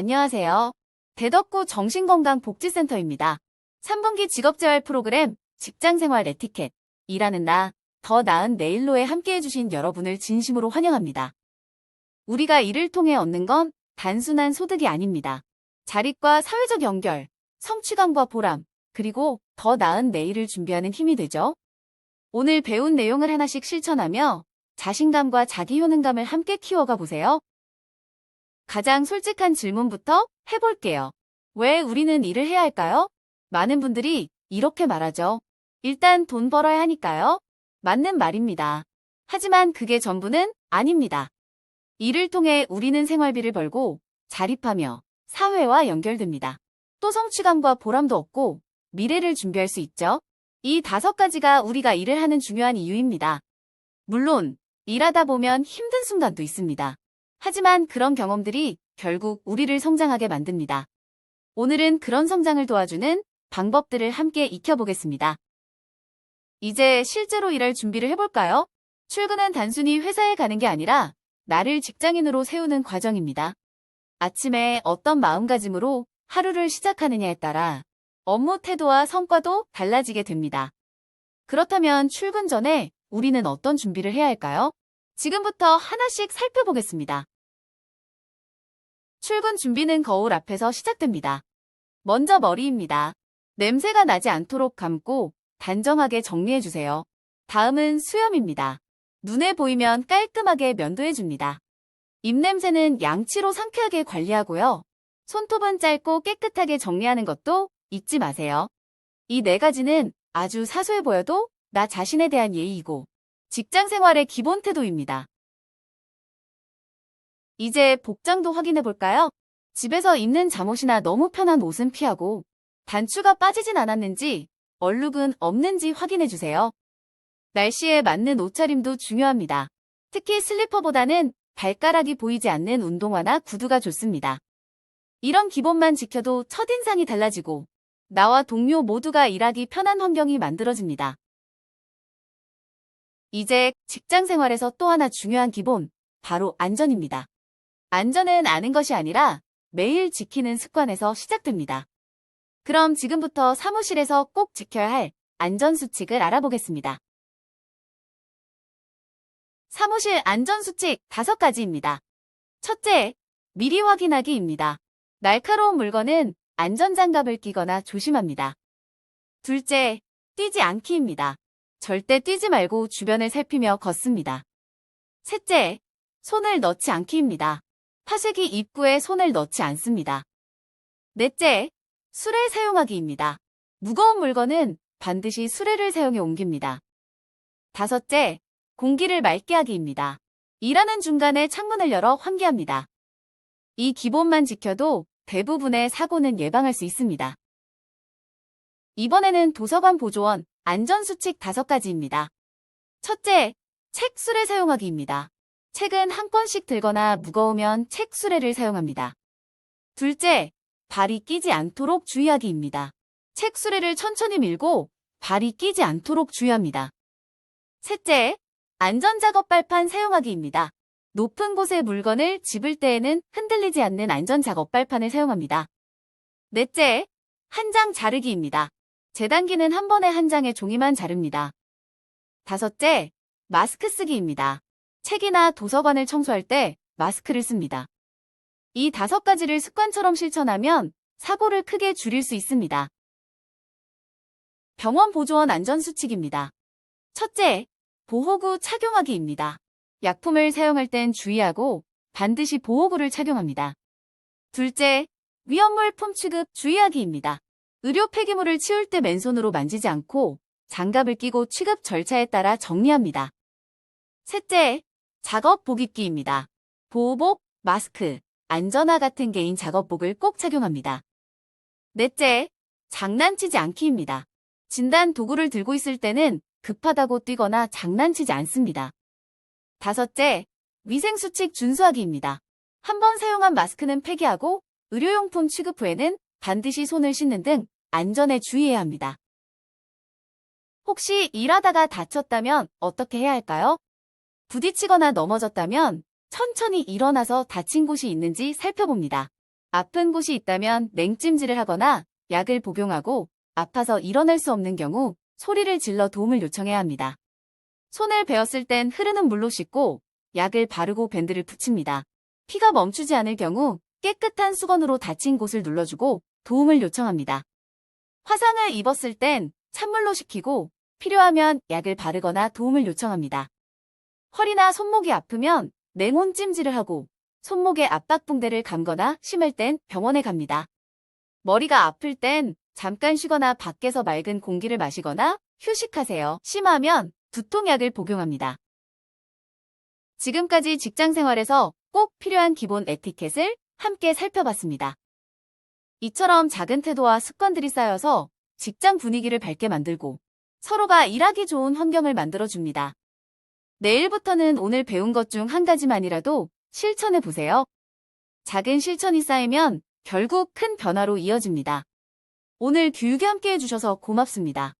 안녕하세요. 대덕구 정신건강복지센터입니다. 3분기 직업재활 프로그램 직장생활 에티켓 일하는 나, 더 나은 내일로에 함께해주신 여러분을 진심으로 환영합니다. 우리가 일을 통해 얻는 건 단순한 소득이 아닙니다. 자립과 사회적 연결, 성취감과 보람, 그리고 더 나은 내일을 준비하는 힘이 되죠. 오늘 배운 내용을 하나씩 실천하며 자신감과 자기 효능감을 함께 키워가 보세요. 가장 솔직한 질문부터 해볼게요. 왜 우리는 일을 해야 할까요? 많은 분들이 이렇게 말하죠. 일단 돈 벌어야 하니까요. 맞는 말입니다. 하지만 그게 전부는 아닙니다. 일을 통해 우리는 생활비를 벌고 자립하며 사회와 연결됩니다. 또 성취감과 보람도 얻고 미래를 준비할 수 있죠. 이 다섯 가지가 우리가 일을 하는 중요한 이유입니다. 물론 일하다 보면 힘든 순간도 있습니다. 하지만 그런 경험들이 결국 우리를 성장하게 만듭니다. 오늘은 그런 성장을 도와주는 방법들을 함께 익혀보겠습니다. 이제 실제로 일할 준비를 해볼까요? 출근은 단순히 회사에 가는 게 아니라 나를 직장인으로 세우는 과정입니다. 아침에 어떤 마음가짐으로 하루를 시작하느냐에 따라 업무 태도와 성과도 달라지게 됩니다. 그렇다면 출근 전에 우리는 어떤 준비를 해야 할까요? 지금부터 하나씩 살펴보겠습니다. 출근 준비는 거울 앞에서 시작됩니다. 먼저 머리입니다. 냄새가 나지 않도록 감고 단정하게 정리해주세요. 다음은 수염입니다. 눈에 보이면 깔끔하게 면도해줍니다. 입냄새는 양치로 상쾌하게 관리하고요. 손톱은 짧고 깨끗하게 정리하는 것도 잊지 마세요. 이 네 가지는 아주 사소해 보여도 나 자신에 대한 예의이고 직장 생활의 기본 태도입니다. 이제 복장도 확인해 볼까요? 집에서 입는 잠옷이나 너무 편한 옷은 피하고 단추가 빠지진 않았는지 얼룩은 없는지 확인해 주세요. 날씨에 맞는 옷차림도 중요합니다. 특히 슬리퍼보다는 발가락이 보이지 않는 운동화나 구두가 좋습니다. 이런 기본만 지켜도 첫인상이 달라지고 나와 동료 모두가 일하기 편한 환경이 만들어집니다. 이제 직장 생활에서 또 하나 중요한 기본, 바로 안전입니다. 안전은 아는 것이 아니라 매일 지키는 습관에서 시작됩니다. 그럼 지금부터 사무실에서 꼭 지켜야 할 안전수칙을 알아보겠습니다. 사무실 안전수칙 5가지입니다. 첫째, 미리 확인하기입니다. 날카로운 물건은 안전장갑을 끼거나 조심합니다. 둘째, 뛰지 않기입니다. 절대 뛰지 말고 주변을 살피며 걷습니다. 셋째, 손을 넣지 않기입니다. 파쇄기 입구에 손을 넣지 않습니다. 넷째, 수레 사용하기입니다. 무거운 물건은 반드시 수레를 사용해 옮깁니다. 다섯째, 공기를 맑게 하기입니다. 일하는 중간에 창문을 열어 환기합니다. 이 기본만 지켜도 대부분의 사고는 예방할 수 있습니다. 이번에는 도서관 보조원 안전수칙 5가지입니다. 첫째, 책 수레 사용하기입니다. 책은 한 권씩 들거나 무거우면 책 수레를 사용합니다. 둘째, 발이 끼지 않도록 주의하기입니다. 책 수레를 천천히 밀고 발이 끼지 않도록 주의합니다. 셋째, 안전작업 발판 사용하기입니다. 높은 곳에 물건을 집을 때에는 흔들리지 않는 안전작업 발판을 사용합니다. 넷째, 한 장 자르기입니다. 재단기는 한 번에 한 장의 종이만 자릅니다. 다섯째, 마스크 쓰기입니다. 책이나 도서관을 청소할 때 마스크를 씁니다. 이 다섯 가지를 습관처럼 실천하면 사고를 크게 줄일 수 있습니다. 병원 보조원 안전수칙입니다. 첫째, 보호구 착용하기입니다. 약품을 사용할 땐 주의하고 반드시 보호구를 착용합니다. 둘째, 위험물 품 취급 주의하기입니다. 의료 폐기물을 치울 때 맨손으로 만지지 않고 장갑을 끼고 취급 절차에 따라 정리합니다. 셋째, 작업복 입기입니다. 보호복, 마스크, 안전화 같은 개인 작업복을 꼭 착용합니다. 넷째, 장난치지 않기입니다. 진단 도구를 들고 있을 때는 급하다고 뛰거나 장난치지 않습니다. 다섯째, 위생수칙 준수하기입니다. 한 번 사용한 마스크는 폐기하고 의료용품 취급 후에는 반드시 손을 씻는 등 안전에 주의해야 합니다. 혹시 일하다가 다쳤다면 어떻게 해야 할까요? 부딪히거나 넘어졌다면 천천히 일어나서 다친 곳이 있는지 살펴봅니다. 아픈 곳이 있다면 냉찜질을 하거나 약을 복용하고 아파서 일어날 수 없는 경우 소리를 질러 도움을 요청해야 합니다. 손을 베었을 땐 흐르는 물로 씻고 약을 바르고 밴드를 붙입니다. 피가 멈추지 않을 경우 깨끗한 수건으로 다친 곳을 눌러주고 도움을 요청합니다. 화상을 입었을 땐 찬물로 식히고 필요하면 약을 바르거나 도움을 요청합니다. 허리나 손목이 아프면 냉온 찜질을 하고 손목에 압박 붕대를 감거나 심할 땐 병원에 갑니다. 머리가 아플 땐 잠깐 쉬거나 밖에서 맑은 공기를 마시거나 휴식하세요. 심하면 두통약을 복용합니다. 지금까지 직장 생활에서 꼭 필요한 기본 에티켓을 함께 살펴봤습니다. 이처럼 작은 태도와 습관들이 쌓여서 직장 분위기를 밝게 만들고 서로가 일하기 좋은 환경을 만들어줍니다. 내일부터는 오늘 배운 것 중 한 가지만이라도 실천해 보세요. 작은 실천이 쌓이면 결국 큰 변화로 이어집니다. 오늘 교육에 함께 해주셔서 고맙습니다.